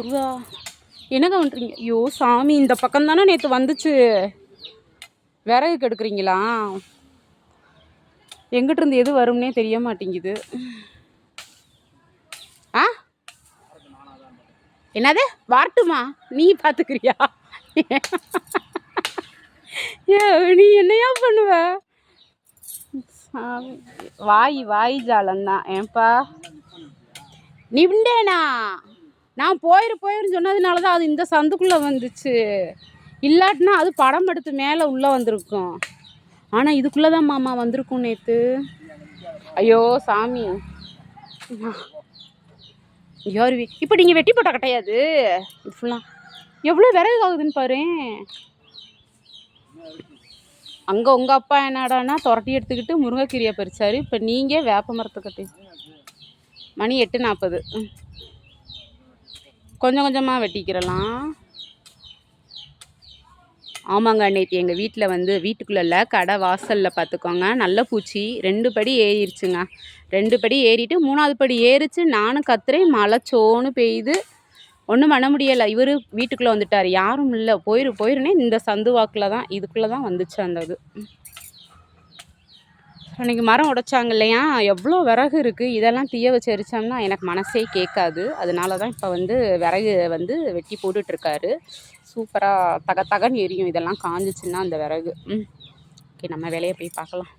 முருகா என்னங்க பண்ணுறீங்க ஐயோ சாமி இந்த பக்கம் தானே நேற்று வந்துச்சு. விறகு கெடுக்குறீங்களா? எங்கிட்ட இருந்து எது வரும்னே தெரிய மாட்டேங்குது. ஆ? என்னது? வாட்டுமா? நீ பார்த்துக்கிறியா ஏ நீ என்னையா பண்ணுவ? வாய் வாய் ஜாலந்தான் ஏன்பா? நிண்டேனா நான் போயிரு போயிருன்னு சொன்னதுனால தான் அது இந்த சந்துக்குள்ளே வந்துச்சு. இல்லாட்டினா அது படம் எடுத்து மேலே உள்ளே வந்திருக்கும். ஆனால் இதுக்குள்ளே தான் மாமா வந்திருக்கும் நேற்று ஐயோ சாமி. யார் இப்போ நீங்கள் வெட்டி போட்டால் கிடையாது இது ஃபுல்லாக எவ்வளோ விறகு ஆகுதுன்னு பாரு. அங்கே உங்கள் அப்பா என்னடான்னா துரட்டி எடுத்துக்கிட்டு முருங்கைக்கீரையை பறிச்சாரு. இப்போ நீங்கள் வேப்ப மரத்தை கட்டி. மணி எட்டு நாற்பது கொஞ்சம் கொஞ்சமாக வெட்டிக்கிறலாம். ஆமாங்க நேற்று எங்கள் வீட்டில் வந்து வீட்டுக்குள்ளே இல்லை கடை வாசலில் பார்த்துக்கோங்க நல்ல பூச்சி ரெண்டு படி ஏறிடுச்சுங்க ரெண்டு படி ஏறிட்டு மூணாவது படி ஏறிச்சு நானும் கத்துறேன் மழை சோன்னு பெய்யுது. ஒன்றும் பண்ண முடியலை. இவர் வீட்டுக்குள்ளே வந்துட்டார். யாரும் இல்லை. போயிரு போயிருனே இந்த சந்து வாக்கில் தான் இதுக்குள்ளே தான் வந்துச்சு அந்த இது. அன்றைக்கி மரம் உடைச்சாங்க இல்லையா? எவ்வளோ விறகு இருக்குது இதெல்லாம் தீய வச்சு எரிச்சோம்னா எனக்கு மனசே கேட்காது. அதனால தான் இப்போ வந்து விறகு வந்து வெட்டி போட்டுட்ருக்காரு. சூப்பராக தக தகன்னு எரியும். இதெல்லாம் காஞ்சிச்சுன்னா அந்த விறகு. ம். ஓகே நம்ம வேலையை போய் பார்க்கலாம்.